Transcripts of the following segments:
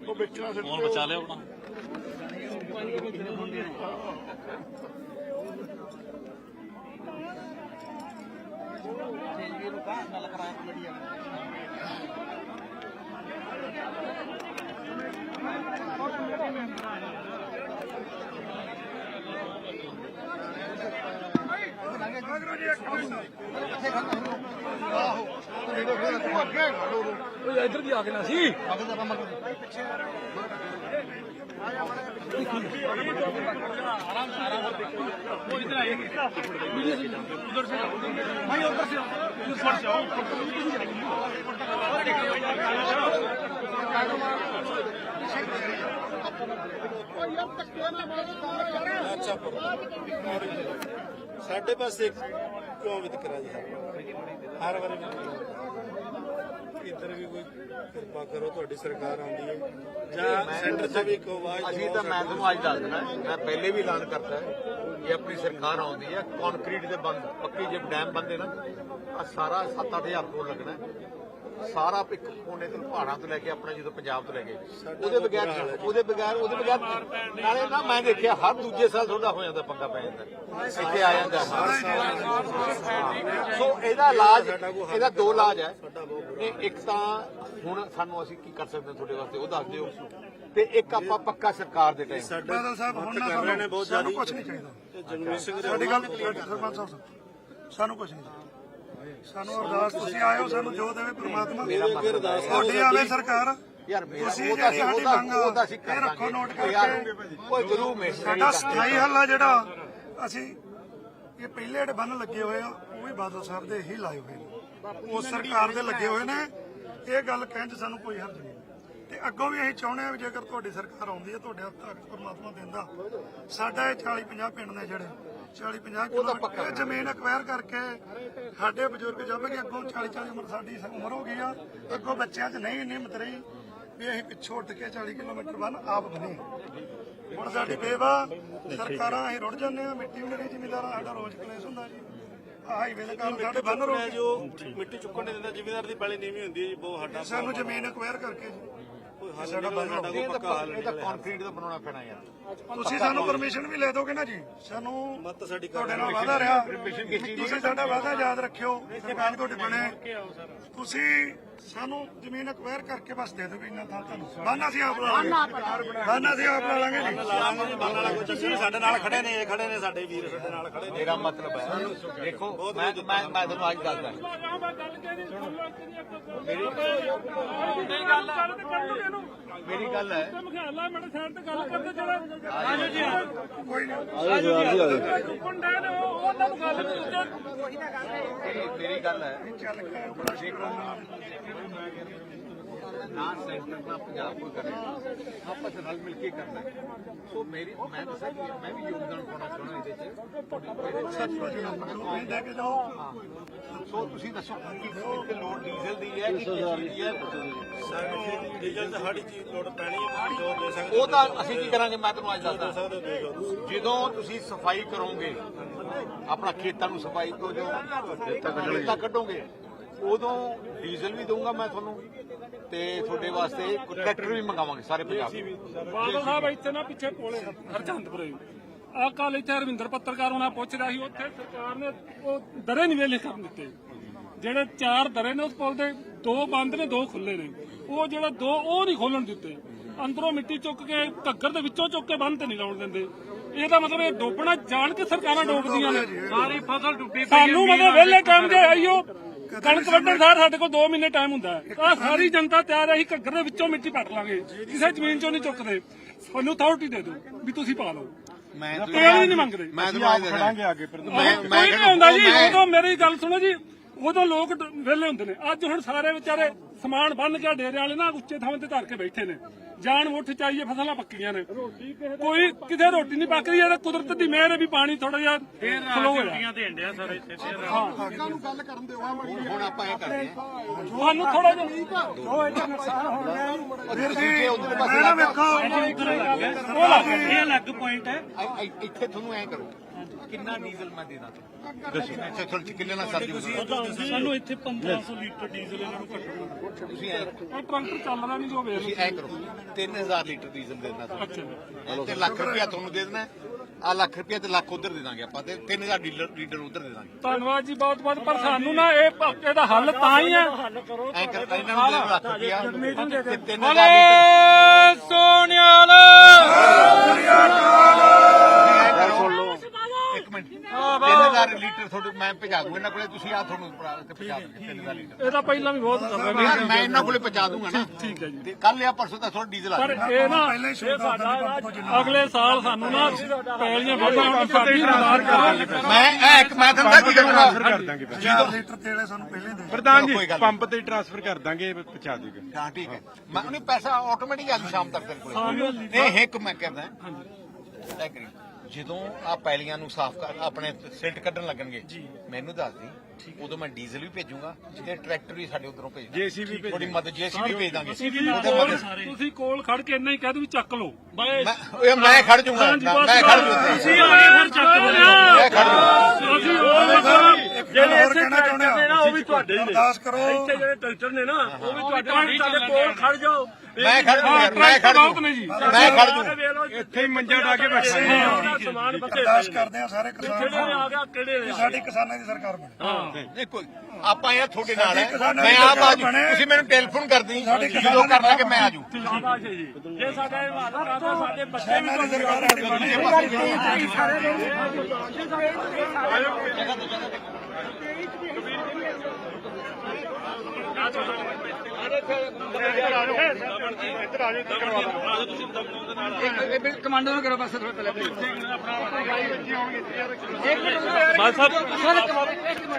ਉਹ ਵੇਚਣਾ ਸਿੱਟ ਫੋਨ ਬਚਾ ਲਿਆ ਆਪਣਾ ਓਏ ਇੱਧਰ ਦੀ ਆ ਕੇ ਨਾ ਸੀ ਸਾਡੇ ਪਾਸੇ ਕਿਉਂ ਵਿਤਕਰਾ ਜੀ ਹਰ ਵਾਰੀ ਇੱਧਰ ਵੀ ਕੋਈ ਕਿਰਪਾ ਕਰੋ ਤੁਹਾਡੀ ਸਰਕਾਰ ਆਉਂਦੀ ਹੈ ਜਾਂ ਸੈਂਟਰ 'ਚ ਵੀ ਇੱਕ ਆਵਾਜ਼ ਅਸੀਂ ਤਾਂ ਮੈਂ ਤੁਹਾਨੂੰ ਅੱਜ ਦੱਸ ਮੈਂ ਪਹਿਲੇ ਵੀ ਐਲਾਨ ਕਰਤਾ ਹੈ ਇਹ ਆਪਣੀ ਸਰਕਾਰ ਆਉਂਦੀ ਹੈ ਕੰਕਰੀਟ ਦੇ ਬੰਦ ਪੱਕੀ ਜੇ ਡੈਮ ਬੰਦੇ ਨਾ ਆ ਸਾਰਾ 7-8000 ਕਰੋੜ ਲੱਗਣਾ। ਸਾਰਾ ਇੱਕ ਕੋਨੇ ਤੋਂ ਪਹਾੜਾਂ ਤੋਂ ਲੈ ਕੇ ਆਪਣਾ ਜਦੋਂ ਪੰਜਾਬ ਤੋਂ ਲੈ ਕੇ ਉਹਦੇ ਬਗੈਰ ਉਹਦੇ ਬਗੈਰ ਉਹਦੇ ਬਗੈਰ ਨਾਲੇ ਨਾ ਮੈਂ ਦੇਖਿਆ ਹਰ ਦੂਜੇ ਸਾਲ ਤੁਹਾਡਾ ਹੋ ਜਾਂਦਾ ਪੰਗਾ ਪੈ ਜਾਂਦਾ। ਇੱਥੇ ਆ ਜਾਂਦਾ। ਸੋ ਇਹਦਾ ਇਲਾਜ ਇਹਦਾ ਦੋ ਇਲਾਜ ਹੈ। ਇਹ ਇੱਕ ਤਾਂ ਹੁਣ ਸਾਨੂੰ ਅਸੀਂ ਕੀ ਕਰ ਸਕਦੇ ਹਾਂ ਤੁਹਾਡੇ ਵਾਸਤੇ ਉਹ ਦੱਸ ਦਿਓ। ਤੇ ਇੱਕ ਆਪਾਂ ਪੱਕਾ ਸਰਕਾਰ ਦੇ ਟਾਈਮ। ਸਾਡਾ ਬਾਦਲ ਸਾਹਿਬ ਹੁਣ ਨਾ ਕਰ ਰਹੇ ਨੇ ਬਹੁਤ ਸਾਨੂੰ ਜ਼ਿਆਦਾ। ਕੁਝ ਨਹੀਂ ਚਾਹੀਦਾ। ਤੇ ਸਾਡੀ ਗੱਲ ਸਰਪੰਚ ਸਾਹਿਬ ਸਾਨੂੰ ਕੁਝ ਨਹੀਂ ਚਾਹੀਦਾ। ਸਾਨੂੰ ਅਰਦਾਸ ਤੁਸੀਂ ਆਇਓ ਸਾਨੂੰ ਜੋ ਦੇਵੇ ਪ੍ਰਮਾਤਮਾ। ਤੁਹਾਡੀ ਆਵੇ ਸਰਕਾਰ। ਯਾਰ ਮੇਰਾ ਉਹ ਤਾਂ ਇਹ ਕਰ ਰੱਖੋ ਦਾਂਗੇ। ਨੋਟ ਯਾਰ ਕਰਕੇ। ਕੋਈ ਗੁਰੂ ਮੇਸ਼ਰ ਸਾਡਾ ਸਥਾਈ ਹੱਲ ਆ ਜਿਹੜਾ ਅਸੀਂ ਇਹ ਪਹਿਲੇ ਜਿਹੜੇ ਬੰਨ ਲੱਗੇ ਹੋਏ ਆ ਉਹ ਵੀ ਬਾਦਲ ਸਾਹਿਬ ਦੇ ਹੀ ਲਾਏ ਹੋਏ ਨੇ। ਉਹ ਸਰਕਾਰ ਦੇ ਲੱਗੇ ਹੋਏ ਨੇ। ਇਹ ਗੱਲ ਕਹਿਣ 'ਚ ਸਾਨੂੰ ਕੋਈ ਹਰਜ ਨਹੀਂ। ਤੇ ਅੱਗੋਂ ਵੀ ਅਸੀਂ ਚਾਹੁੰਦੇ ਆ ਜੇਕਰ ਤੁਹਾਡੀ ਸਰਕਾਰ ਆਉਂਦੀ ਹੈ ਤੁਹਾਡੇ ਹੱਥ ਤੱਕ ਪਰਮਾਤਮਾ ਦਿੰਦਾ ਸਾਡਾ ਇਹ 40 50 ਪਿੰਡ ਨੇ ਜਿਹੜੇ 40 50 ਕਿਲੋਮੀਟਰ ਇਹ ਜ਼ਮੀਨ ਅਕਵਾਇਰ ਕਰਕੇ ਸਾਡੇ ਬਜ਼ੁਰਗ ਜਾਵੇਗੇ ਅੱਗੋਂ 40 40 ਉਮਰ ਸਾਡੀ ਉਮਰ ਹੋ ਗਈ ਆ ਅੱਗੋਂ ਬੱਚਿਆਂ 'ਚ ਨਹੀਂ ਇੰਨੀ ਹਿੰਮਤ ਰਹੀ ਵੀ ਅਸੀਂ ਪਿੱਛੋਂ ਉੱਠ ਕੇ 40 ਕਿਲੋਮੀਟਰ ਬੰਨ ਆਪ ਬਣੇ। ਹੁਣ ਸਾਡੀ ਬੇਵਾ ਸਰਕਾਰਾਂ ਅਸੀਂ ਰੁੜ ਜਾਂਦੇ ਆ ਮਿੱਟੀ ਜ਼ਿਮੀਦਾਰਾਂ ਸਾਡਾ ਰੋਜ਼ ਕਲੇਸ਼ ਹੁੰਦਾ ਜੀ। ਹਾਈਵੇ ਦੇ ਕਾਰਨ ਸਾਡੇ ਬੰਨ ਰੋ ਹੈ ਜੋ ਮਿੱਟੀ ਚੁੱਕਣ ਨਹੀਂ ਦਿੰਦਾ ਜ਼ਿਮੀਦਾਰ ਦੀ ਪੈਲੀ ਨੀਵੀਂ ਹੁੰਦੀ ਹੈ ਜੀ ਬਹੁਤ ਸਾਡਾ ਸਾਨੂੰ ਜ਼ਮੀਨ ਅਕਵਾਇਰ ਕਰਕੇ ਜੀ। ਕੋਈ ਹੱਲ ਸਾਡਾ ਸਾਡਾ ਕੋਈ ਪੱਕਾ ਹੱਲ ਇਹ ਤਾਂ ਕੰਕਰੀਟ ਦਾ ਬਣਾਉਣਾ ਪੈਣਾ ਯਾਰ। ਤੁਸੀਂ ਸਾਨੂੰ ਪਰਮਿਸ਼ਨ ਵੀ ਲੈ ਦੋਗੇ ਨਾ ਜੀ? ਸਾਨੂੰ ਮਤ ਸਾਡੀ ਤੁਹਾਡੇ ਨਾਲ ਵਾਅਦਾ ਰਿਹਾ। ਤੁਸੀਂ ਸਾਡਾ ਵਾਅਦਾ ਯਾਦ ਰੱਖਿਓ। ਸਰਕਾਰ ਤੁਹਾਡੇ ਬਣੇ ਤੁਸੀਂ ਸਾਨੂੰ ਜ਼ਮੀਨ ਅਕਵਾਇਰ ਕਰਕੇ ਬਸ ਦੇ ਦਿਓ ਇੰਨਾ ਥਾਂ ਤੁਹਾਨੂੰ। ਬਾਨਾ ਸੀ ਆਪ ਲਾ ਲਾਂਗੇ ਬਾਨਾ ਸੀ ਆਪ ਲਾ ਲਾਂਗੇ। ਜੀ ਲਾਂਗੇ ਜੀ ਬੰਨ ਵਾਲਾ ਕੋਈ ਚੱਕਰ ਨਹੀਂ ਸਾਡੇ ਨਾਲ ਖੜੇ ਨੇ ਇਹ ਖੜੇ ਨੇ ਸਾਡੇ ਵੀਰ ਸਾਡੇ ਨਾਲ ਖੜੇ ਨੇ। ਮੇਰਾ ਮਤਲਬ ਹੈ ਦੇਖੋ ਮੈਂ ਮੈਂ ਮੈਂ ਤੁਹਾਨੂੰ ਅੱਜ ਦੱਸਦਾ। ਮੇਰੀ ਗੱਲ ਹੈ। ਕੋਈ ਨਹੀਂ ਮੇਰੀ- ਮੇਰੀ ਗੱਲ ਹੈ। ਨਾ ਸੈਂਟਰ ਨਾ ਪੰਜਾਬ ਕੋਈ ਕਰੇ ਆਪਸ ਵਿੱਚ ਰਲ ਮਿਲ ਕੇ ਕਰਨਾ ਹੈ। ਸੋ ਮੇਰੀ ਮੈਂ ਦੱਸਿਆ ਕਿ ਮੈਂ ਵੀ ਯੋਗਦਾਨ ਪਾਉਣਾ ਚਾਹੁੰਦਾ ਇਹਦੇ ਚ। ਤੁਹਾਡੀ ਇਹਦੇ ਚ ਲੈ ਕੇ ਜਾਓ। ਸੋ ਤੁਸੀਂ ਦੱਸੋ ਕਿ ਕਿ ਲੋਡ ਡੀਜ਼ਲ ਦੀ ਹੈ ਕਿ ਕਿਸ ਚੀਜ਼ ਦੀ ਹੈ। ਸਾਨੂੰ ਡੀਜ਼ਲ ਤੇ ਸਾਡੀ ਚੀਜ਼ ਲੋੜ ਪੈਣੀ ਹੈ ਜੋ ਦੇ ਸਕਦੇ ਉਹ ਤਾਂ ਅਸੀਂ ਕੀ ਕਰਾਂਗੇ? ਮੈਂ ਤੁਹਾਨੂੰ ਅੱਜ ਦੱਸਦਾ। ਜਦੋਂ ਤੁਸੀਂ ਸਫ਼ਾਈ ਕਰੋਗੇ ਆਪਣਾ ਖੇਤਾਂ ਨੂੰ ਸਫ਼ਾਈ ਤੋਂ ਜੋ ਖੇਤਾਂ ਕੱਢੋਗੇ ਉਦੋਂ ਡੀਜ਼ਲ ਵੀ ਦਊਂਗਾ ਮੈਂ ਤੁਹਾਨੂੰ ਤੇ ਤੁਹਾਡੇ ਵਾਸਤੇ ਟਰੈਕਟਰ ਵੀ ਮੰਗਾਵਾਂਗੇ ਸਾਰੇ ਪੰਜਾਬ ਤੋਂ ਬਾਦਲ ਸਾਹਿਬ ਇੱਥੇ ਨਾ ਪਿੱਛੇ ਕੋਲੇ ਹਰਚੰਦਪੁਰੇ ਆ ਕੱਲ ਇੱਥੇ ਰਵਿੰਦਰ ਪੱਤਰਕਾਰ ਉਹਨਾਂ ਪੁੱਛ ਰਿਹਾ ਸੀ ਉੱਥੇ ਸਰਕਾਰ ਨੇ ਉਹ ਦਰੇ ਨਹੀਂ ਵੇਲੇ ਕਰਨ ਦਿੱਤੇ। ਜਿਹੜੇ ਚਾਰ ਦਰੇ ਨੇ ਉਸ ਪੁਲ ਦੇ ਦੋ ਬੰਦ ਨੇ ਦੋ ਖੁੱਲੇ ਨੇ। ਉਹ ਜਿਹੜਾ ਦੋ ਉਹ ਨਹੀਂ ਖੋਲਣ ਦਿੱਤੇ। ਅੰਦਰੋਂ ਮਿੱਟੀ ਚੁੱਕ ਕੇ ਘੱਗਰ ਦੇ ਵਿੱਚੋਂ ਚੁੱਕ ਕੇ ਬੰਦ ਤੇ ਨਹੀਂ ਲਾਉਣ ਦਿੰਦੇ। ਇਹਦਾ ਮਤਲਬ ਇਹ ਡੋਬਣਾ ਜਾਣ ਕੇ ਸਰਕਾਰਾਂ ਡੋਬਦੀਆਂ ਨੇ। ਸਾਰੀ ਫਸਲ ਡੁੱਬੀ ਸਾਨੂੰ ਮਤਲਬ ਵੇਲੇ ਟਾਈਮ ਜੇ ਆਈਓ ਕਣਕ ਵੱਢਣ ਸਾਰ ਸਾਡੇ ਕੋਲ 2 ਮਹੀਨੇ ਟਾਈਮ ਹੁੰਦਾ ਆਹ ਸਾਰੀ ਜਨਤਾ ਤਿਆਰ ਹੈ ਅਸੀਂ ਘੱਗਰ ਦੇ ਵਿੱਚੋਂ ਮਿੱਟੀ ਪੱਟ ਲਾਂਗੇ। ਕਿਸੇ ਜ਼ਮੀਨ ਚੋਂ ਨਹੀਂ ਚੁੱਕਦੇ। ਸਾਨੂੰ ਅਥਾਰਟੀ ਦੇ ਦਿਓ ਵੀ ਤੁਸੀਂ ਪਾ ਲਓ। ਮੈਂ ਵੀ ਨਹੀਂ ਮੰਗਦੇ। ਮੈਂ ਤੁਹਾਨੂੰ ਖੜਾਂਗੇ ਅੱਗੇ ਫਿਰ ਮੈਂ ਕੋਈ ਨਹੀਂ ਆਉਂਦਾ ਜੀ। ਉਦੋਂ ਮੇਰੀ ਗੱਲ ਸੁਣੋ ਜੀ। ਉਦੋਂ ਲੋਕ ਵਿਹਲੇ ਹੁੰਦੇ ਨੇ। ਅੱਜ ਹੁਣ ਸਾਰੇ ਵਿਚਾਰੇ ਸਮਾਨ ਬੰਨ ਕੇ ਡੇਰੇ ਵਾਲੇ ਨਾ ਉੱਚੇ ਥਾਂ ਤੇ ਧਰ ਕੇ ਬੈਠੇ ਨੇ। ਜਾਨ ਉੱਠ ਚਾਹੀਏ ਫਸਲਾਂ ਪੱਕੀਆਂ ਨੇ। ਕੋਈ ਕਿਤੇ ਰੋਟੀ ਨਹੀਂ ਪੱਕ ਰਹੀ ਇਹ ਤਾਂ ਕੁਦਰਤ ਦੀ ਮਿਹਰ ਹੈ ਵੀ ਪਾਣੀ ਥੋੜਾ ਜਿਹਾ ਫਲੋ ਹੋਇਆ। ਤੇ ਹੰਡਿਆ ਸਰ ਇੱਥੇ ਹੁਣ ਆਪਾਂ ਇਹ ਕਰਦੇ ਹਾਂ। ਤੁਹਾਨੂੰ ਥੋੜਾ ਜਿਹਾ ਵੀਰ ਜੀ ਮੈਂ ਨਾ ਵੇਖੋ ਇਹ ਅਲੱਗ ਪੁਆਇੰਟ ਹੈ। ਇੱਥੇ ਤੁਹਾਨੂੰ ਐ ਕਰੋ। ਕਿੰਨਾ ਡੀਜ਼ਲ ਮੈਂ ਦੇ ਦਾਂ ਦੱਸੋ। ਅੱਛਾ ਚਲ ਕਿੰਨੇ ਨਾਲ ਸਰ ਜੀ ਸਾਨੂੰ ਇੱਥੇ 1500 ਲੀਟਰ ਡੀਜ਼ਲ ਇਹਨਾਂ ਨੂੰ ਘੱਟੋ ਤੁਸੀਂ ਐ ਉਹ ਟਰੈਕਟਰ ਚੱਲਦਾ ਨਹੀਂ ਜੋ ਵੇਖ ਤੁਸੀਂ ਐ ਕਰੋ। 3000 ਲੀਟਰ ਡੀਜ਼ਲ ਦੇਣਾ ਅੱਛਾ ਤੁਹਾਨੂੰ ਤੇ ਲੱਖ ਰੁਪਇਆ ਤੁਹਾਨੂੰ ਦੇ ਦੇਣਾ ਆ ਲੱਖ ਰੁਪਇਆ ਤੇ ਲੱਖ ਉਧਰ ਦੇ ਦਾਂਗੇ ਆਪਾਂ ਤੇ। 3000 ਡੀਲਰ ਲੀਟਰ ਉਧਰ ਦੇ ਦਾਂਗੇ। ਧੰਨਵਾਦ ਜੀ ਬਹੁਤ ਬਹੁਤ ਪਰ ਸਾਨੂੰ ਨਾ ਇਹ ਪ- ਇਹਦਾ ਹੱਲ ਤਾਂ ਹੀ ਆ ਐ ਕਰ ਇਹਨਾਂ ਨੂੰ ਦੇ ਦਿਓ ਲੱਖ ਰੁਪਇਆ। ਤੇ 3000 ਬੋਲੇ ਲੀਟਰ। ਸੋਨਿਆਲ ਇੱਕ ਮਿੰਟ 3000 ਲੀਟਰ ਤੁਹਾਡੇ ਮੈਂ ਭਜਾ ਦੂੰ ਇਹਨਾਂ ਕੋਲੇ ਤੁਸੀਂ ਆ ਤੁਹਾਨੂੰ ਭਰਾ ਕੇ ਭਜਾ ਦਿੰਦੇ 3000 ਲੀਟਰ ਇਹ ਤਾਂ ਪਹਿਲਾਂ ਵੀ ਬਹੁਤ ਕਰ ਰਹੇ ਯਾਰ ਮੈਂ ਇਹਨਾਂ ਕੋਲੇ ਪਹੁੰਚਾ ਦੂੰਗਾ ਨਾ। ਠੀਕ ਹੈ ਜੀ। ਤੇ ਕੱਲ ਪਰਸੋਂ ਡੀਜ਼ਲ ਆ ਪਰ ਜਾਊਗਾ। ਇਹ ਨਾ ਪਹਿਲਾਂ ਹੀ ਸੌਦਾ ਹੁੰਦਾ ਸੀ ਪੰਪ ਤੋਂ ਜਿੰਨਾ ਅਗਲੇ ਸਾਲ ਸਾਨੂੰ ਨਾ ਪੈਲੀਆਂ ਵੱਢਣ ਸਾਡੀ ਮਦਦ ਕਰੋ ਮੈਂ ਇਹ ਇੱਕ ਮੈਂ ਤੁਹਾਨੂੰ ਕੀ ਕਰੂੰਗਾ। ਕਰ ਦਾਂਗੇ ਪੈਸੇ। 1000 ਲੀਟਰ ਤੇਲੇ ਸਾਨੂੰ ਪਹਿਲੇ ਦੇ। ਪ੍ਰਧਾਨ ਕੋਈ ਜੀ ਗੱਲ ਪੰਪ ਤੇ ਟ੍ਰਾਂਸਫਰ ਕਰ ਦਾਂਗੇ ਪਹੁੰਚਾ ਦੇਗਾ। ਹਾਂ ਠੀਕ ਹੈ। ਮੈਂ ਉਹਨੇ ਪੈਸਾ ਆਟੋਮੈਟਿਕ ਆ ਜੂ ਸ਼ਾਮ ਤੱਕ ਤੇਰੇ ਕੋਲ। ਇਹ ਇੱਕ ਮੈਂ ਕਹਿੰਦਾ ਇਹ ਕਰੀ। ਜਦੋਂ ਆ ਪੈਲੀਆਂ ਨੂੰ ਸਾਫ਼ ਕਰ ਆਪਣੇ ਸਿਲਟ ਕੱਢਣ ਲੱਗਣਗੇ ਮੈਨੂੰ ਦੱਸ ਦੀ ਉਦੋਂ ਮੈਂ ਡੀਜ਼ਲ ਵੀ ਭੇਜੂਗਾ ਤੇ ਟਰੈਕਟਰ ਵੀ ਸਾਡੇ ਉਧਰੋਂ ਭੇਜ ਭੇਜ ਥੋੜੀ ਮਦਦ ਜੇਸੀਬੀ ਭੇਜ ਦਾਂਗੇ। ਤੁਸੀਂ ਉਹਦੇ ਕੋਲ ਮਦਦ ਤੁਸੀਂ ਕੋਲ ਖੜ ਕੇ ਇੰਨਾ ਹੀ ਕਹਿ ਦੋ ਵੀ ਚੱਕ ਲਓ। ਮੈਂ ਮੈਂ ਖੜ ਜੂੰਗਾ। ਮੈਂ ਖੜ ਜੂ ਤੁਸੀਂ ਆਗੇ ਫਿਰ ਚੱਕ ਲਓ। ਮੈਂ ਖੜ ਜੂ ਅਸੀਂ ਮਤਲਬ ਜਿਹੜੇ ਹੋਰ ਕਹਿਣਾ ਚਾਹੁੰਦੇ ਨੇ ਨਾ ਉਹ ਵੀ ਤੁਹਾਡੇ ਹੀ ਨੇ। ਅਰਦਾਸ ਕਰੋ। ਇੱਥੇ ਜਿਹੜੇ ਟਰੈਕਟਰ ਨੇ ਨਾ ਉਹ ਵੀ ਤੁਹਾਡੇ ਸਾਡੇ ਕੋਲ ਖੜ ਜਾਓ। ਮੈਂ ਖੜ ਜੂ ਮੈਂ ਖੜ ਜੂ ਨੇ ਮੈਂ ਖੜ ਜੂ ਇੱਥੇ ਹੀ ਮੰਜਾ ਡਾ ਕੇ ਬੈਠਾ ਸਮਾਨ ਬੱਤੇ ਅਰਦਾਸ ਕਰਦੇ ਆ ਸਾਰੇ ਕਿਸਾਨ ਕਿਹੜੇ ਨੇ ਆ ਗਿਆ ਕਿਹੜੇ ਨੇ? ਸਾਡੀ ਕਿਸਾਨਾਂ ਦੀ ਸਰਕਾਰ ਬਣੇ। ਨਹੀਂ ਕੋਈ ਆਪਾਂ ਇਹ ਤੁਹਾਡੇ ਨਾਲ ਹੈ। ਮੈਂ ਆਪ ਆ। ਤੁਸੀਂ ਮੈਨੂੰ ਟੈਲੀਫੋਨ ਕਰਦੀ ਜਦੋਂ ਕਰਨਾ ਕਿ ਮੈਂ ਆ ਜੂ। ਸ਼ਾਬਾਸ਼। ਹੈ ਜੀ ਜੇ ਸਾਡੇ ਹਾਲਾਤ ਕਰਦੇ ਸਾਡੇ ਬੱਚੇ ਵੀ ਦੀ ਸਰਕਾਰ ਬਣੇ Gracias. ਕਮਾਂਡੋ ਨੂੰ ਕਰੋ ਬਸ ਥੋੜਾ ਪਹਿਲੇ ਪਲੀਜ਼ ਬਾਲ ਸਾਹਿਬ ਸਾਰੇ ਕਮਾਂਡੋ ਇੱਕ ਮਿੰਟ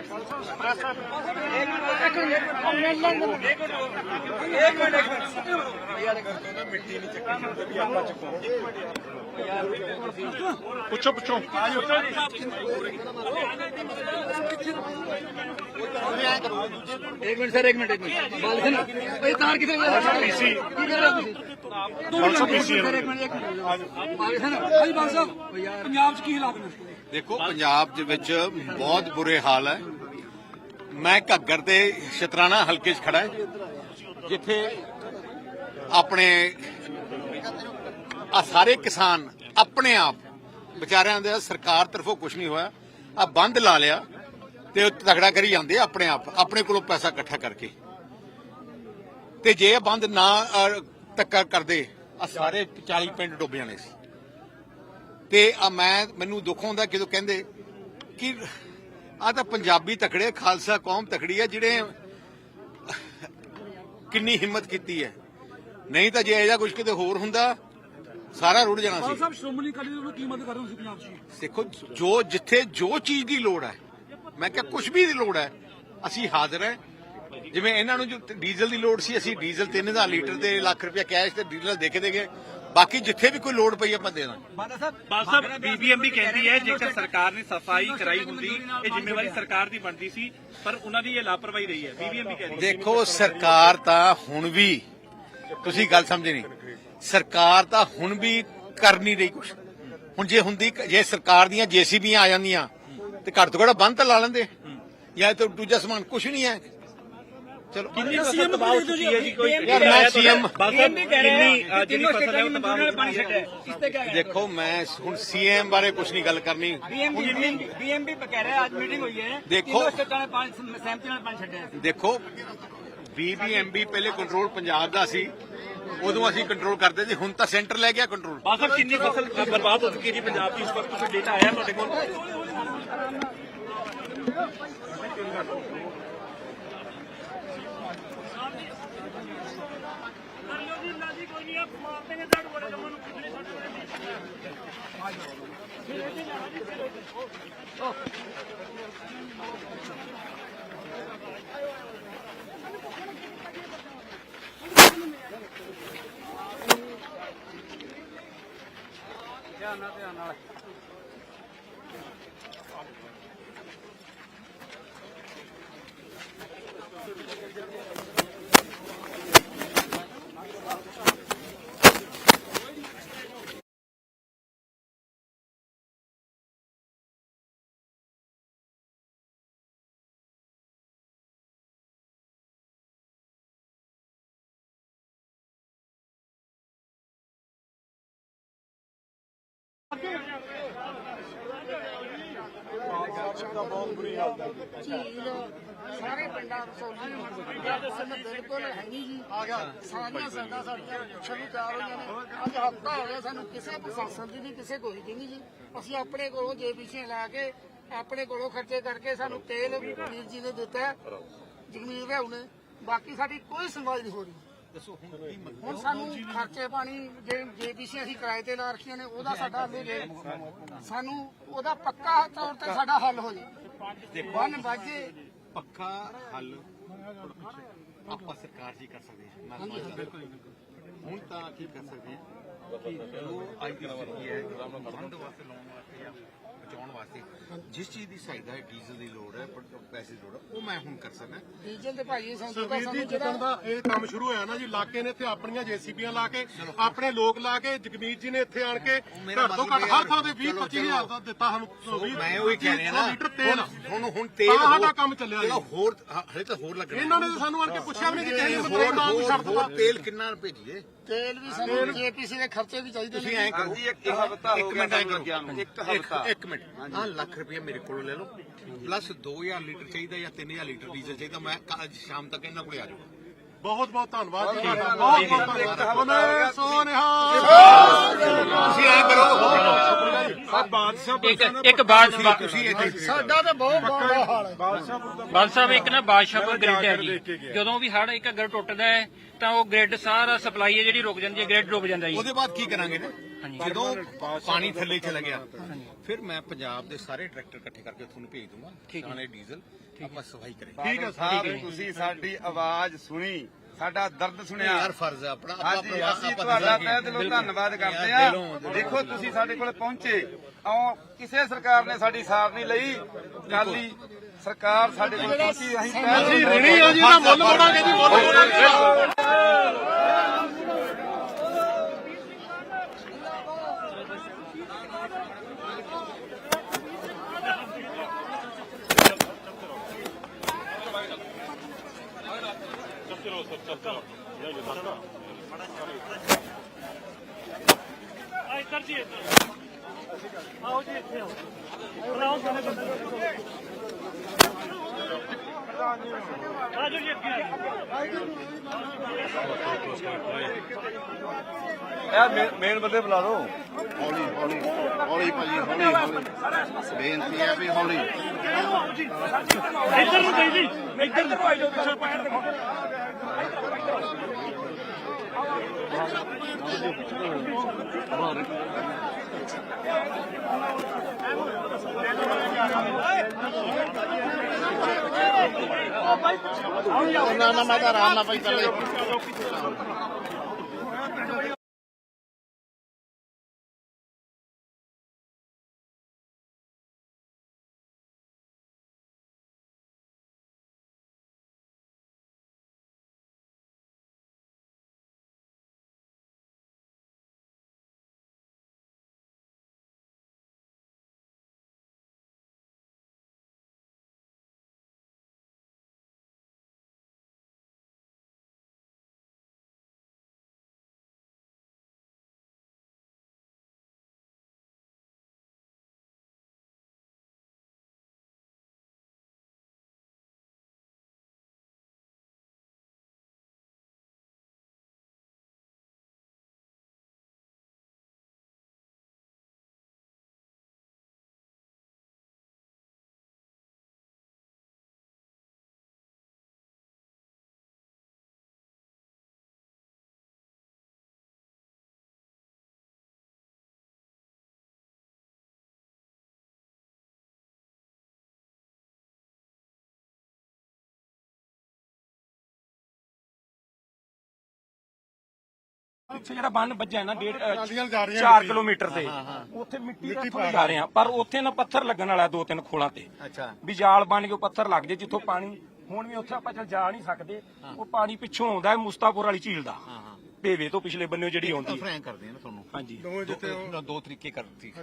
ਇੱਕ ਮਿੰਟ ਇੱਕ ਮਿੰਟ ਇੱਕ ਪੁੱਛੋ ਪੁੱਛੋ। ਇੱਕ ਮਿੰਟ, ਸਰ, ਇੱਕ ਮਿੰਟ ਇੱਕ ਮਿੰਟ। ਬਾਲ ਇਹ ਤਾਰ ਕਿੱਥੇ ਗਿਆ ਪੀਸੀ। ਕੀ ਕਰ ਰਹੇ ਹੋ ਤੁਸੀਂ? ਪੀਸੀ ਸਰ ਇੱਕ ਮਿੰਟ। ਇੱਕ ਮਿੰਟ ਸਿੰਘ ਹਾਂਜੀ ਬਾਲ ਸਾਹਿਬ ਯਾਰ ਪੰਜਾਬ 'ਚ ਕੀ ਹਾਲਾਤ ਨੇ? ਦੇਖੋ ਪੰਜਾਬ ਦੇ ਵਿੱਚ ਬਹੁਤ ਬੁਰੇ ਹਾਲ ਹੈ। ਮੈਂ ਘੱਗਰ ਤੇ ਸ਼ਤਰਾਣਾ ਹਲਕੇ 'ਚ ਖੜਾ ਹਾਂ ਜਿੱਥੇ ਆਪਣੇ ਆ ਸਾਰੇ ਕਿਸਾਨ ਆਪਣੇ ਆਪ ਵਿਚਾਰਿਆਂ ਦੇ ਸਰਕਾਰ ਤਰਫੋਂ ਕੁਝ ਨਹੀਂ ਹੋਇਆ। ਆ ਬੰਦ ਲਾ ਲਿਆ ਤੇ ਉਹ ਤਗੜਾ ਕਰੀ ਜਾਂਦੇ ਆਪਣੇ ਆਪ ਆਪਣੇ ਕੋਲੋਂ ਪੈਸਾ ਇਕੱਠਾ ਕਰਕੇ। ਤੇ ਜੇ ਇਹ ਬੰਦ ਨਾ ਧੱਕਾ ਕਰਦੇ ਆ ਸਾਰੇ 40 ਪਿੰਡ ਡੁੱਬ ਜਾਣੇ ਸੀ। ਤੇ ਆ ਮੈਂ ਮੈਨੂੰ ਦੁੱਖ ਹੁੰਦਾ ਜਦੋਂ ਕਹਿੰਦੇ ਕਿ ਆ ਤਾਂ ਪੰਜਾਬੀ ਤਕੜੇ ਖਾਲਸਾ ਕੌਮ ਤਕੜੀ ਹੈ ਜਿਹੜੇ ਕਿੰਨੀ ਹਿੰਮਤ ਕੀਤੀ ਹੈ। ਨਹੀਂ ਤਾਂ ਜੇ ਇਹਦਾ ਕੁਝ ਕਿਤੇ ਹੋਰ ਹੁੰਦਾ ਸਾਰਾ ਰੁੜ ਜਾਣਾ ਸੀ। ਸਾਹਿਬ ਸ਼੍ਰੋਮਣੀ ਅਕਾਲੀ ਦਲ ਨੂੰ ਕੀ ਮਦਦ ਕਰ ਰਹੇ ਹੋ ਤੁਸੀਂ ਪੰਜਾਬ 'ਚ? ਦੇਖੋ ਜੋ ਜਿੱਥੇ ਜੋ ਚੀਜ਼ ਦੀ ਲੋੜ ਹੈ ਮੈਂ ਕਿਹਾ ਕੁਝ ਵੀ ਦੀ ਲੋੜ ਹੈ ਅਸੀਂ ਹਾਜ਼ਰ ਹੈ। ਜਿਵੇਂ ਇਹਨਾਂ ਨੂੰ ਜੋ ਡੀਜ਼ਲ ਦੀ ਲੋੜ ਸੀ ਅਸੀਂ ਡੀਜ਼ਲ 3000 ਲੀਟਰ ਤੇ ਲੱਖ ਰੁਪਇਆ ਕੈਸ਼ ਤੇ ਡੀਜ਼ਲ ਦੇ ਕੇ ਦੇਗੇ ਬਾਕੀ ਜਿੱਥੇ ਵੀ ਕੋਈ ਲੋੜ ਪਈ ਆਪਾਂ ਦੇ ਦਾਂਗੇ। ਬਾਲ ਸਾਹਿਬ ਬੀਬੀਐਮਬੀ ਕਹਿੰਦੀ ਹੈ ਜੇਕਰ ਸਰਕਾਰ ਨੇ ਸਫ਼ਾਈ ਕਰਾਈ ਹੁੰਦੀ ਇਹ ਜ਼ਿੰਮੇਵਾਰੀ ਸਰਕਾਰ ਦੀ ਬਣਦੀ ਸੀ ਪਰ ਉਹਨਾਂ ਦੀ ਇਹ ਲਾਪਰਵਾਹੀ ਰਹੀ ਹੈ। ਬੀਬੀਐਮਬੀ ਕਹਿੰਦੀ ਹੈ ਦੇਖੋ ਸਰਕਾਰ ਤਾਂ ਹੁਣ ਵੀ ਤੁਸੀਂ ਗੱਲ ਸਮਝੇ ਨਹੀਂ। ਸਰਕਾਰ ਤਾਂ ਹੁਣ ਵੀ ਕਰ ਨਹੀਂ ਰਹੀ ਕੁਝ ਹੁਣ ਜੇ ਹੁੰਦੀ ਜੇ ਸਰਕਾਰ ਦੀਆਂ ਜੀਸੀਬੀਆਂ ਆ ਜਾਂਦੀਆਂ ਤੇ ਘੱਟ ਤੋਂ ਘੱਟ ਬੰਦ ਤਾਂ ਲਾ ਲੈਂਦੇ। ਜਾਂ ਤਾਂ ਦੂਜਾ ਸਮਾਨ ਕੁਝ ਨਹੀਂ ਹੈ। ਚਲੋ। ਕਿੰਨੀ ਫਸਲ ਤਬਾਹ ਹੋ ਚੁੱਕੀ ਹੈ ਜੀ ਕੋਈ ਯਾਰ ਮੈਂ ਸੀਐਮ ਬਾਲ ਸਾਹਿਬ ਕਿੰਨੀ ਅ, ਜਿਹੜੀ ਤਿੰਨੋਂ ਫਸਲ ਹੈ ਸਟੇਟਾਂ ਉਹ ਦੀ ਤਬਾਹ ਮੰਜ਼ੂਰੀ ਹੋ ਨਾਲ ਪਾਣੀ ਚੁੱਕੀ ਛੱਡਿਆ। ਹੈ ਇਸ ਤੇ ਕਿਆ ਹੈ। ਦੇਖੋ ਮੈਂ ਹੁਣ ਸੀਐਮ ਬਾਰੇ ਕੁਝ ਨਹੀਂ ਗੱਲ ਕਰਨੀ। ਬੀਐਮਪੀ ਬੀਐਮਪੀ ਕਹਿ ਰਿਹਾ ਅੱਜ ਮੀਟਿੰਗ ਹੋਈ ਹੈ। ਦੇਖੋ। ਸਟੇਟਾਂ ਨੇ ਪਾਣੀ ਸਹਿਮਤੀ ਨਾਲ ਪਾਣੀ ਛੱਡਿਆ ਹੈ ਦੇਖੋ ਬੀਬੀਐਮਬੀ ਪਹਿਲੇ ਕੰਟਰੋਲ ਪੰਜਾਬ ਦਾ ਸੀ। ਉਦੋਂ ਅਸੀਂ ਕੰਟਰੋਲ ਕਰਦੇ ਸੀ ਹੁਣ ਤਾਂ ਸੈਂਟਰ ਲੈ ਗਿਆ ਕੰਟਰੋਲ ਸਾਹਿਬ ਕਿੰਨੀ ਫਸਲ ਬਰਬਾਦ ਹੋ ਚੁੱਕੀ ਹੈ ਜੀ ਪੰਜਾਬ ਦੀ? ਇਸ ਵਕਤ ਕੁਝ ਡੇਟਾ ਆਇਆ ਤੁਹਾਡੇ ਕੋਲ? ನಾಳೆ ਝੀਲ ਸਾਰੇ ਪਿੰਡਾਂ ਰਸੋਲੀ ਦੇ ਸੰਨ ਬਿਲਕੁਲ ਹੈ ਨਹੀਂ ਜੀ। ਆ ਗਿਆ। ਸਾਰੀਆਂ ਸੰਦਾਂ ਸਾਡੀਆਂ ਸ਼ੁਰੂ ਤਿਆਰ ਹੋਈਆਂ ਨੇ। ਅੱਜ ਹਫਤਾ ਹੋ ਗਿਆ ਸਾਨੂੰ ਕਿਸੇ ਪ੍ਰਸ਼ਾਸਨ ਦੀ ਨਹੀਂ ਕਿਸੇ ਕੋਈ ਦੀ ਨਹੀਂ ਜੀ। ਅਸੀਂ ਆਪਣੇ ਕੋਲੋਂ ਜੇਬੀਸੀ ਲਾ ਕੇ ਆਪਣੇ ਕੋਲੋਂ ਖਰਚੇ ਕਰਕੇ ਸਾਨੂੰ ਤੇਲ ਵੀਰ ਜੀ ਨੇ ਦਿੱਤਾ ਜਗਮੀਰ ਭਾਉ ਨੇ। ਬਾਕੀ ਸਾਡੀ ਕੋਈ ਸੁਣਵਾਈ ਨਹੀਂ ਹੋ ਰਹੀ। ਹੁਣ ਸਾਨੂੰ ਖਰਚੇ ਪਾਣੀ ਜੇ ਜੇਬੀਸੀ ਅਸੀਂ ਕਿਰਾਏ ਤੇ ਲਾ ਰੱਖੀਆਂ ਨੇ ਉਹਦਾ ਸਾਡਾ ਹੱਲ ਹੋ ਜੇ ਸਾਨੂੰ ਉਹਦਾ ਪੱਕਾ ਤੌਰ ਤੇ ਸਾਡਾ ਹੱਲ ਹੋ ਜੇ। ਵਨ ਬਾਜੇ ਪੱਕਾ ਹੱਲ ਆਪਾਂ ਸਰਕਾਰ ਜੀ ਕਰ ਸਕਦੇ ਹਾਂ। ਹੁਣ ਤਾਂ ਕੀ ਕਰ ਸਕਦੇ ਹਾਂ? ਕਿ ਜੋ ਸਥਿਤੀ ਹੈ ਬੰਦ ਵਾਸਤੇ ਲਾਉਣ ਵਾਸਤੇ ਜਾਂ ਬਚਾਉਣ ਵਾਸਤੇ ਜਿਸ ਚੀਜ਼ ਦੀ ਸਹਾਇਤਾ ਹੈ ਡੀਜ਼ਲ ਦੀ ਲੋੜ ਹੈ ਪ- ਪੈਸੇ ਦੀ ਲੋੜ ਹੈ ਉਹ ਮੈਂ ਹੁਣ ਕਰ ਸਕਦਾ। ਡੀਜ਼ਲ ਤੇ ਭਾਈ ਸਾਨੂੰ ਤਾਂ ਸਰਵੀਰ ਜੀ ਸਾਨੂੰ ਜਿੱਦਣ ਦਾ ਇਹ ਕੰਮ ਸ਼ੁਰੂ ਹੋਇਆ ਨਾ ਜੀ ਇਲਾਕੇ ਨੇ ਇੱਥੇ ਆਪਣੀਆਂ ਜੀਸੀਬੀਆਂ ਲਾ ਕੇ ਆਪਣੇ ਲੋਕ ਲਾ ਕੇ ਜਗਮੀਤ ਜੀ ਨੇ ਇੱਥੇ ਆਣ ਕੇ ਘੱਟ ਤੋਂ ਘੱਟ ਹਰ ਥਾਂ ਤੇ 20 ਚਲੋ, 25 ਹਜ਼ਾਰ ਦਾ ਦਿੱਤਾ ਸਾਨੂੰ ਸੋ 20 ਮੈਂ ਉਹੀ ਕਹਿ ਰਿਹਾ ਨਾ ਲੀਟਰ ਤੇਲ ਹੁਣ ਹੁਣ ਤੇਲ ਤਾਂ ਸਾਡਾ ਕੰਮ ਚੱਲਿਆ ਚਲੋ ਜੀ। ਹੋਰ ਹ- ਹਲੇ ਤਾਂ ਹੋਰ ਲੱਗਣਾ। ਇਹਨਾਂ ਨੇ ਤਾਂ ਸਾਨੂੰ ਆਣ ਕੇ ਪੁੱਛਿਆ ਵੀ ਨਹੀਂ ਕਿ ਕਿਸੇ ਨੇ ਮਤਲਬ ਨਾਮ ਹੋਰ ਤੇਲ ਕਿੰਨਾ ਭੇਜੀਏ? ਤੇਲ ਵੀ ਸਾਨੂੰ ਜੇਪੀਸੀ ਦੇ ਖਰਚੇ ਵੀ ਚਾਹੀਦੇ ਤੁਸੀਂ ਨੇ। ਐਂ ਕਰੋ। ਇੱਕ ਹਫਤਾ ਹੋ ਗਿਆ ਇੱਕ ਹਫਤਾ। ਇੱਕ ਮਿੰਟ। ਆਹ ਲੱਖ ਰੁਪਏ ਮੇਰੇ ਕੋਲੋਂ ਲੈ ਲਓ। ਪਲੱਸ 2000 ਲੀਟਰ ਚਾਹੀਦਾ ਜਾਂ 3000 ਲੀਟਰ ਡੀਜ਼ਲ ਚਾਹੀਦਾ ਮੈਂ ਅੱਜ ਸ਼ਾਮ ਤੱਕ ਇਹਨਾਂ ਕੋਲੇ ਆ ਜਾਊਗਾ। ਬਹੁਤ ਬਹੁਤ ਧੰਨਵਾਦ ਜੀ ਤੁਹਾਡਾ। ਬਹੁਤ ਬਹੁਤ ਧੰਨਵਾਦ। ਬੋਲੇ ਸੋ ਨਿਹਾਲ। ਤੁਸੀਂ ਐਂ ਕਰੋ। ਇੱਕ ਇੱਕ ਬਾਦ ਤੁਸੀਂ ਇੱਥੇ ਸਾਡਾ ਤਾਂ ਬਹੁਤ ਬੁਰਾ ਹਾਲ ਹੈ। ਬਾਦ ਸਾਹਿਬ ਇੱਕ ਨਾ ਬਾਦਸ਼ਾਹਪੁਰ ਗ੍ਰਿਡ ਹੈ ਜੀ। ਜਦੋਂ ਵੀ ਹੜ ਇੱਕ ਅਗਰ ਟੁੱਟਦਾ ਹੈ ਤਾਂ ਉਹ ਗ੍ਰਿਡ ਸਾਰਾ ਸਪਲਾਈ ਹੈ ਜਿਹੜੀ ਰੁਕ ਜਾਂਦੀ ਹੈ ਗ੍ਰਿਡ ਡੁੱਬ ਜਾਂਦਾ ਜੀ। ਉਹਦੇ ਬਾਅਦ ਕੀ ਕਰਾਂਗੇ ਨਾ? ਜਦੋਂ ਪਾਣੀ ਥੱਲੇ ਚਲਾ ਗਿਆ ਫਿਰ ਮੈਂ ਪੰਜਾਬ ਦੇ ਸਾਰੇ ਟਰੈਕਟਰ ਇਕੱਠੇ ਕਰਕੇ ਤੁਹਾਨੂੰ ਭੇਜ ਦੂੰਗਾ ਥਾਣੇ ਡੀਜ਼ਲ ਆਪਾਂ ਸਫ਼ਾਈ ਕਰਾਂਗੇ। ਠੀਕ ਹੈ ਸਾਹਿਬ ਤੁਸੀਂ ਸਾਡੀ ਆਵਾਜ਼ ਸੁਣੀ ਸਾਡਾ ਦਰਦ ਸੁਣਿਆ। ਯਾਰ ਫਰਜ਼ ਹੈ ਆਪਣਾ ਆਪਾਂ ਹਾਂਜੀ ਅਸੀਂ ਆਪਾਂ ਤੁਹਾਡਾ। ਤਹਿ ਦਿਲੋਂ ਧੰਨਵਾਦ ਕਰਦੇ ਆ। ਦੇਖੋ ਤੁਸੀਂ ਸਾਡੇ ਕੋਲ ਪਹੁੰਚੇ। ਆਓ ਕਿਸੇ ਸਰਕਾਰ ਨੇ ਸਾਡੀ ਸਾਰ ਨਹੀਂ ਲਈ। ਕੱਲ ਹੀ ਸਰਕਾਰ ਸਾਡੇ ਕੋਲ ਪਹੁੰਚੀ ਅਸੀਂ ਅਸੀਂ ਰਣੀ ਆ ਜੀ ਦਾ ਮੁੱਲ ਮੋੜਾਂਗੇ ਜੀ ਮੁੱਲ ਮੋੜਾਂਗੇ ਇੱਧਰ ਜੀ ਇੱਧਰ ਆਓ ਜੀ ਇੱਥੇ ਆਓ ਬਣਾਓ ਸਾਰੇ ਬੰਦੇ ਆਜੋ ਜੀ ਅੱਗੇ ਇਹ ਮੇਨ ਬੰਦੇ ਬੁਲਾ ਲਓ। ਹੌਲੀ ਹੌਲੀ ਹੌਲੀ ਭਾਜੀ ਹੌਲੀ ਹੌਲੀ। ਬੇਨਤੀ ਹੈ ਵੀ ਹੌਲੀ। ਇੱਧਰ ਨੂੰ ਗਈ ਜੀ ਇੱਧਰ ਨੂੰ ਆਈ ਜਾਓ ਪਿੱਛੇ ਪੈਰ ਦੇਖੋ ਨਾ ਨਾ ਮੈਂ ਤਾਂ ਆਰਾਮ ਨਾਲ ਭਾਈ ਚੱਲੇ ਉੱਥੇ ਜਿਹੜਾ ਬੰਨ ਵੱਜਿਆ ਨਾ ਡੇਢ ਟਰਾਲੀਆਂ ਜਾ ਰਹੀਆਂ 4 ਮਿੱਟੀ। ਕਿਲੋਮੀਟਰ ਤੇ। ਉੱਥੇ ਮਿੱਟੀ ਦਾ ਥੋੜ੍ਹਾ ਜਾ ਰਹੇ। ਆ ਪਰ ਉੱਥੇ ਨਾ ਪੱਥਰ ਲੱਗਣ ਵਾਲਾ ਦੋ ਤਿੰਨ ਖੋਲਾਂ ਤੇ। ਅੱਛਾ। ਵੀ ਜਾਲ ਬਣ ਕੇ ਉਹ ਪੱਥਰ ਲੱਗ ਜੇ ਜਿੱਥੋਂ ਪਾਣੀ। ਹੁਣ ਵੀ ਉੱਥੇ ਆਪਾਂ ਚੱਲ ਜਾ ਨਹੀਂ ਸਕਦੇ। ਉਹ ਪਾਣੀ ਪਿੱਛੋਂ ਆਉਂਦਾ ਹੈ ਮੁਸਤਾਪੁਰ ਵਾਲੀ ਝੀਲ ਦਾ। ਭੇਵੇ ਤੋਂ ਪਿਛਲੇ ਬੰਨਿਓ ਜਿਹੜੀ ਆਉਂਦੀ ਹੈ। ਫਰੈਂਕ ਕਰਦੇ ਆ ਨਾ ਤੁਹਾਨੂੰ। ਹਾਂਜੀ। ਦੋਵੇਂ ਜਿੱਥੇ ਉਹ- ਦੋ ਦੋ ਤਰੀਕੇ ਕਰਤੀ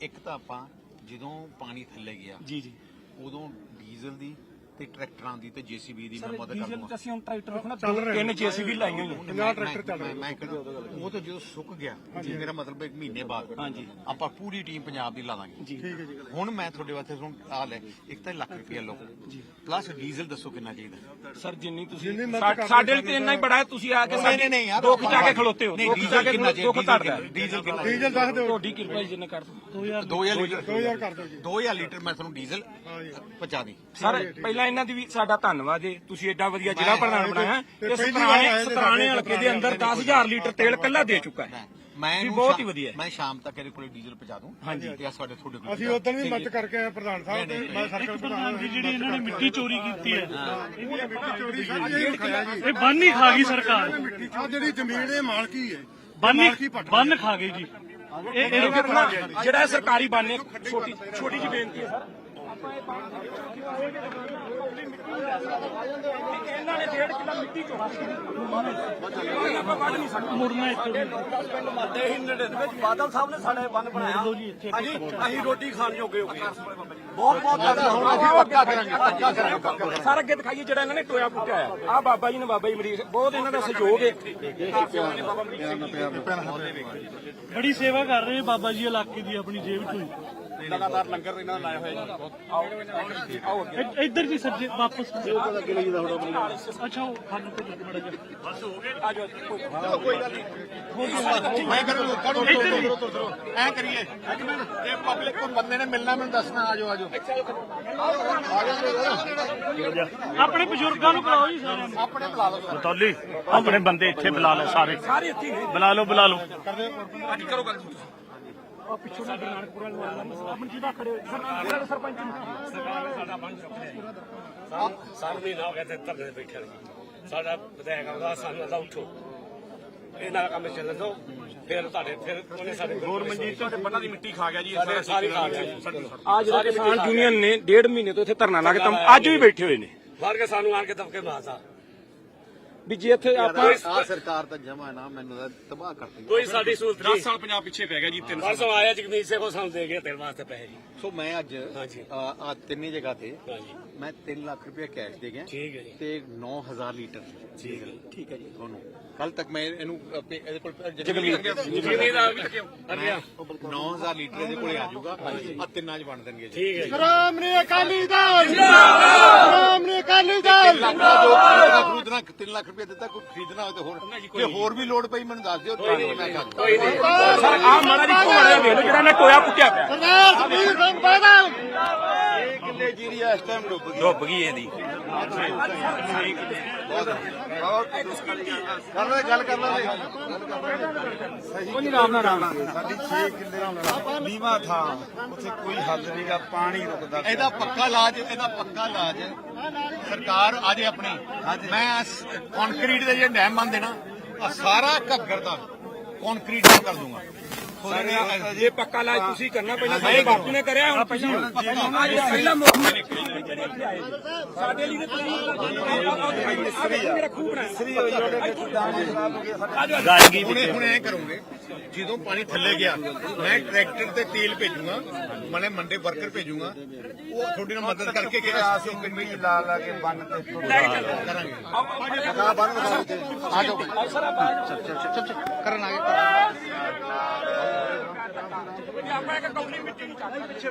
ਇੱਕ ਤਾਂ ਆਪਾਂ ਜਦੋਂ ਪਾਣੀ ਥੱਲੇ ਗਿਆ ਜੀ ਜੀ। ਉਦੋਂ ਡੀਜ਼ਲ ਦੀ ਤੇ ਟਰੈਕਟਰਾਂ ਦੀ ਤੇ ਜੀਸੀਬੀ ਦੀ ਮੈਂ ਮਦਦ ਡੀਜ਼ਲ ਕਰੂੰਗਾ ਅਸੀਂ ਹੁਣ ਟਰੈਕਟਰ ਰੱਖਣਾ ਤਿੰਨ ਜੀਸੀਬੀ ਲਾਈਆਂ ਹੋਈਆਂ। 50 ਟਰੈਕਟਰ ਚੱਲ ਰਹੇ ਮੈਂ ਕਹਿੰਦਾ ਉਹ ਤਾਂ ਜਦੋਂ ਸੁੱਕ ਗਿਆ ਜੀ ਮੇਰਾ ਮਤਲਬ ਇੱਕ ਮਹੀਨੇ ਬਾਅਦ। ਹਾਂਜੀ। ਆਪਾਂ ਪੂਰੀ ਟੀਮ ਪੰਜਾਬ ਦੀ ਲਾ ਦਾਂਗੇ। ਠੀਕ ਹੈ ਜੀ। ਹੁਣ ਮੈਂ ਤੁਹਾਡੇ ਵਾਸਤੇ ਹੁਣ ਆ ਲੈ ਇੱਕ ਤਾਂ ਲੱਖ ਰੁਪਏ ਲਓ। ਪਲੱਸ ਡੀਜ਼ਲ ਦੱਸੋ ਕਿੰਨਾ ਚਾਹੀਦਾ ਸਰ ਜਿੰਨੀ ਤੁਸੀਂ ਸਾ- ਸਾਡੇ ਲਈ ਤੇ ਇੰਨਾ ਹੀ ਬੜਾ ਹੈ ਤੁਸੀਂ ਆ ਕੇ ਨਹੀਂ ਨਹੀਂ ਨਹੀਂ ਯਾਰ ਦੁੱਖ ਜਾ ਕੇ ਖਲੋਤੇ ਹੋ। ਨਹੀਂ ਦੁੱਖ ਜਾ ਡੀਜ਼ਲ ਕੇ ਕਿੰਨਾ ਦੁੱਖ ਚਾਹੀਦਾ? ਤੁਹਾਡਾ ਡੀਜ਼ਲ ਕਿੰਨਾ ਡੀਜ਼ਲ ਦੱਸ ਦਿਓ। ਤੁਹਾਡੀ ਕਿਰਪਾ ਜੀ ਜਿੰਨਾ ਕਰ ਦੋ 2000 ਲੀਟਰ 2000 ਕਰ ਦਿਓ ਜੀ। 2000 ਲੀਟਰ ਮੈਂ ਤੁਹਾਨੂੰ ਡੀਜ਼ਲ ਪਹੁੰਚਾ ਦੀ। ਸਰ ਪਹਿਲਾਂ ਇਹਨਾਂ ਦੀ ਵੀ ਸਾਡਾ ਧੰਨਵਾਦ ਜੀ ਤੁਸੀਂ ਐਡਾ ਵਧੀਆ ਜ਼ਿਲ੍ਹਾ ਪ੍ਰਧਾਨ ਬਣਾਇਆ ਤੇ ਸਤਰਾਣੇ ਸਤਰਾਣੇ ਹਲਕੇ ਦੇ ਅੰਦਰ 10000 ਲੀਟਰ ਤੇਲ ਕੱਲਾ ਦੇ ਚੁੱਕਾ ਹੈ। ਮੈਂ ਬਹੁਤ ਹੀ ਵਧੀਆ। ਮੈਂ ਸ਼ਾਮ ਤੱਕ ਇਹਦੇ ਕੋਲੇ ਡੀਜ਼ਲ ਪਹੁੰਚਾ ਦੂੰ। ਹਾਂਜੀ। ਤੇ ਆ ਸਾਡੇ ਤੁਹਾਡੇ ਕੋਲ ਅਸੀਂ ਉਦੋਂ ਵੀ ਮਦਦ ਕਰਕੇ ਆਏ ਪ੍ਰਧਾਨ ਸਾਹਿਬ ਤੇ ਮੈਂ ਸਰਕਲ ਪ੍ਰਧਾਨ ਦੀ ਜਿਹੜੀ ਇਹਨਾਂ ਨੇ ਮਿੱਟੀ ਚੋਰੀ ਕੀਤੀ ਹੈ। ਇਹ ਮਿੱਟੀ ਚੋਰੀ ਸਾਡੀ ਇਹ ਜੀ ਬੰਨ ਹੀ ਖਾ ਗਈ ਸਰਕਾਰ। ਆ ਜਿਹੜੀ ਜ਼ਮੀਨ ਇਹ ਮਾਲਕੀ ਹੈ। ਬੰਨ ਬੰਨ ਖਾ ਗਈ ਜੀ। ਇਹ ਜਿਹੜਾ ਸਰਕਾਰੀ ਬਾਨੇ ਛੋਟੀ ਛੋਟੀ ਜਿਹੀ ਬੇਨਤੀ ਹੈ ਸਰ। ਆਪਾਂ ਇਹ ਬਾਨ ਇਹਨਾਂ ਨੇ ਡੇਢ ਕਿਲੋ ਮਿੱਟੀ ਚੋਣਾ ਆਪਾਂ ਵੱਢ ਨਹੀਂ ਸਕਦੇ ਮੁੜਨਾ ਇੱਥੋਂ ਦੀ। ਪਿੰਡ ਮਾਤੇ ਹੀ ਨੇੜੇ ਦੇ ਵਿੱਚ ਬਾਦਲ ਸਾਹਿਬ ਨੇ ਸਾਡੇ ਬੰਨ ਬਣਾਇਆ ਹਾਂਜੀ ਅਸੀਂ ਰੋਟੀ ਖਾਣ ਜੋਗੇ ਹੋ ਗਏ ਬਹੁਤ ਬਹੁਤ ਪੱਕਾ ਸਰ ਅੱਗੇ ਦਿਖਾਈਏ ਜਿਹੜਾ ਇਹਨਾਂ ਨੇ ਟੋਇਆ ਪੁੱਟਿਆ ਆ ਆ ਬਾਬਾ ਜੀ ਨੇ ਬਾਬਾ ਜੀ ਮਰੀਜ਼ ਬਹੁਤ ਇਹਨਾਂ ਦਾ ਸਹਿਯੋਗ ਹੈ ਬੜੀ ਸੇਵਾ ਕਰ ਰਹੇ ਬਾਬਾ ਜੀ ਇਲਾਕੇ ਦੀ ਆਪਣੀ ਜੇਬ ਤੋਂ ਲਗਾਤਾਰ ਲੰਗਰ ਇਹਨਾਂ ਨੇ ਲਾਇਆ ਹੋਇਆ ਜੀ। ਆਓ ਇ- ਇੱਧਰ ਦੀ ਸੱਜੇ ਵਾਪਸ ਅੱਛਾ ਉਹ ਖਾਨੂੰ ਤੇ ਬੜਾ ਜਿਹਾ। ਆ ਜਾਓ ਕੋਈ ਗੱਲ ਨਹੀਂ। ਮੈਂ ਕਰੂੰ ਲੋਕਾਂ ਨੂੰ ਤੁਰੋ ਤੁਰੋ ਤੁਰੋ ਐ ਕਰੀਏ। ਇਹ ਪਬਲਿਕ ਨੂੰ ਬੰਦੇ ਨੇ ਮਿਲਣਾ ਮੈਨੂੰ ਦੱਸਣਾ ਆਜੋ ਆਜੋ। ਆਪਣੇ ਬਜ਼ੁਰਗਾਂ ਨੂੰ ਕਰਾਓ ਜੀ ਸਾਰਿਆਂ ਨੂੰ। ਆਪਣੇ ਬੁਲਾ ਲਓ। ਬਤੌਲੀ ਆਪਣੇ ਬੰਦੇ ਇੱਥੇ ਬੁਲਾ ਲੈ ਸਾਰੇ। ਸਾਰੇ ਇੱਥੇ ਬੁਲਾ ਲਓ ਬੁਲਾ ਲਓ। ਅੱਜ ਕਰੋ ਗੱਲ ਆ ਪਿੱਛੋਂ ਦਾ ਨਾਨਕਪੁਰਾ ਨੂੰ ਆਉਂਦਾ ਅਮਨ ਜੀ ਦਾ ਖੜੇ ਹੋਏ। ਸਰਕਾਰ ਦੇ ਸਰਪੰਚ ਸਾਨੂੰ ਮਹੀਨਾ ਹੋ ਗਿਆ ਤੇ ਧਰਨੇ ਤੇ ਬੈਠੇ ਨੇ ਸਾਡਾ ਵਿਧਾਇਕ ਆਉਂਦਾ ਸਾਨੂੰ ਆਂਦਾ ਉੱਠੋ। ਇਹਨਾਂ ਦਾ ਕੰਮ ਚੱਲਣ ਦੋ ਫਿਰ ਤੁਹਾਡੇ ਫਿਰ ਉਹਨੇ ਸਾਡੇ ਮਨਜੀਤ ਤੁਹਾਡੇ ਬੰਨਾਂ ਦੀ ਮਿੱਟੀ ਖਾ ਗਿਆ ਜੀ। ਸਾਡੇ ਸਾਰੀ ਖਾ ਗਿਆ ਜੀ। ਆ ਜਿਹੜਾ ਕਿਸਾਨ ਯੂਨੀਅਨ ਨੇ ਡੇਢ ਮਹੀਨੇ ਤੋਂ ਇੱਥੇ ਧਰਨਾ ਲਾ ਕੇ ਤਮ ਅੱਜ ਵੀ ਬੈਠੇ ਹੋਏ ਨੇ। ਕੇ ਸਾਨੂੰ ਆਣ ਕੇ ਦਬਕੇ ਮਾਰਦਾ ਵੀ ਜੇ ਇੱਥੇ ਆਪਾਂ ਆ ਸਰਕਾਰ ਤਾਂ ਜਮਾ ਨਾ ਮੈਨੂੰ ਤਾਂ ਤਬਾਹ ਕਰਤੀ ਕੋਈ ਸਾਡੀ ਸਹੂਲਤ 10 ਨਹੀਂ ਸਾਲ ਪੰਜਾਬ ਪਿੱਛੇ ਪੈ ਗਿਆ ਜੀ ਤਿੰਨ ਪਰਸੋਂ ਆਇਆ ਜਗਮੀਤ ਸਿੰਘ ਉਹ ਸਾਨੂੰ ਦੇ ਗਿਆ ਤੇਰੇ ਵਾਸਤੇ ਪੈਸੇ ਜੀ। ਸੋ ਮੈਂ ਅੱਜ ਹਾਂਜੀ। ਆ ਆ ਤਿੰਨੇ ਜਗ੍ਹਾ ਤੇ ਹਾਂਜੀ। ਮੈਂ 3 ਲੱਖ ਰੁਪਏ ਕੈਸ਼ ਦੇ ਗਿਆ ਠੀਕ ਹੈ ਜੀ। ਤੇ 9000 ਲੀਟਰ। ਠੀਕ ਹੈ ਠੀਕ ਹੈ ਜੀ ਤੁਹਾਨੂੰ। ਕੱਲ ਤੱਕ ਮੈਂ ਇਹਨੂੰ ਆਪੇ- ਇਹਦੇ ਕੋਲ ਜਗਮੀਤ। ਦਾ ਆ ਗਿਆ 9000 ਲੀਟਰ ਇਹਦੇ ਕੋਲੇ ਆ ਜਾਊਗਾ। ਆ ਤਿੰਨਾਂ ਚ ਵੰਡ ਦੇਣਗੇ ਜੀ। ਠੀਕ ਹੈ ਜੀ। ਅਕਾਲੀ ਦਲ! ਸ਼੍ਰੋਮਣੀ ਅਕਾਲੀ ਦਲ! ਲੱਖਾਂ ਜੋ ਖਰੀਦਣਾ 3 ਲੱਖ ਰੁਪਏ ਦਿੱਤਾ ਕੋਈ ਖਰੀਦਣਾ ਹੋਵੇ ਤੇ ਹੋਰ। ਜੇ ਹੋਰ ਵੀ ਲੋੜ ਪਈ ਮੈਨੂੰ ਦੱਸ ਦਿਓ ਮੈਂ ਕਰ ਦੂੰਗਾ ਕੋਈ ਨਹੀਂ। ਆ ਮਾੜਾ ਜੀ ਘੋੜਾ ਵੇਖ ਲਓ ਜਿਹੜਾ ਨੇ ਟੋਇਆ ਪੁੱਟਿਆ ਪਿਆ। ਸਰਦਾਰ ਸੁਖਬੀਰ ਸਿੰਘ ਬਾਦਲ। ਕਿੱਲੇ ਜੀਰੀ ਇਸ ਟਾਈਮ ਡੁੱਬ ਗਈ। ਡੁੱਬ ਗਈ ਇਹਦੀ। ਕਰ ਲੈ ਗੱਲ ਕਰ ਲੈ ਕੋਈ ਰਾਮ ਨਾਲ ਰਾਮ ਸਾਡੀ 6 ਕਿੱਲੇ ਨੀਵਾ ਥਾਂ ਉੱਥੇ ਕੋਈ ਹੱਲ ਨਹੀਂਗਾ ਪਾਣੀ ਰੁਕਦਾ। ਇਹਦਾ ਪੱਕਾ ਇਲਾਜ ਇਹਦਾ ਪੱਕਾ ਇਲਾਜ। ਸਰਕਾਰ ਆਜੇ ਆਪਣੀ ਮੈਂ ਕੰਕਰੀਟ ਦੇ ਜਿਹੜੇ ਡੈਮ ਬੰਦੇ ਨਾ ਆ ਸਾਰਾ ਘੱਗਰ ਦਾ ਕੰਕਰੀਟ ਕਰ ਦੂੰਗਾ। ਜੇ ਪੱਕਾ ਲਾਜ ਤੁਸੀਂ ਕਰਨਾ ਪਹਿਲਾਂ ਸਾਡੇ ਬਾਪੂ ਨੇ ਕਰਿਆ ਹੁਣ ਪਹਿਲਾਂ ਪਹਿਲਾਂ ਮੁੱਖ ਸਾਡੇ ਲਈ ਤੇ ਮੇਰਾ ਖੂਬ ਬਣਾ ਸ੍ਰੀ ਹੋ ਹੁਣੇ ਹੁਣੇ ਐ ਕਰੂੰਗੇ ਜਦੋਂ ਪਾਣੀ ਥੱਲੇ ਗਿਆ ਮੈਂ ਟਰੈਕਟਰ ਤੇ ਤੇਲ ਭੇਜੂਗਾ ਮਨੇ ਮੰਡੇ ਵਰਕਰ ਭੇਜੂਗਾ ਉਹ ਤੁਹਾਡੀ ਨਾਲ ਮਦਦ ਕਰਕੇ ਕਿ ਅਸੀਂ ਕਿੰਨੀ ਲਾ ਲਾ ਕੇ ਬੰਨ ਤੇ ਕਰਾਂਗੇ ਆ ਜਾਓ ਕਰਨ ਆ ਗਏ ਆਪਾਂ ਇੱਕ ਕੌਲੀ ਮਿੱਟੀ ਨੂੰ ਚੱਕ ਪਿੱਛੇ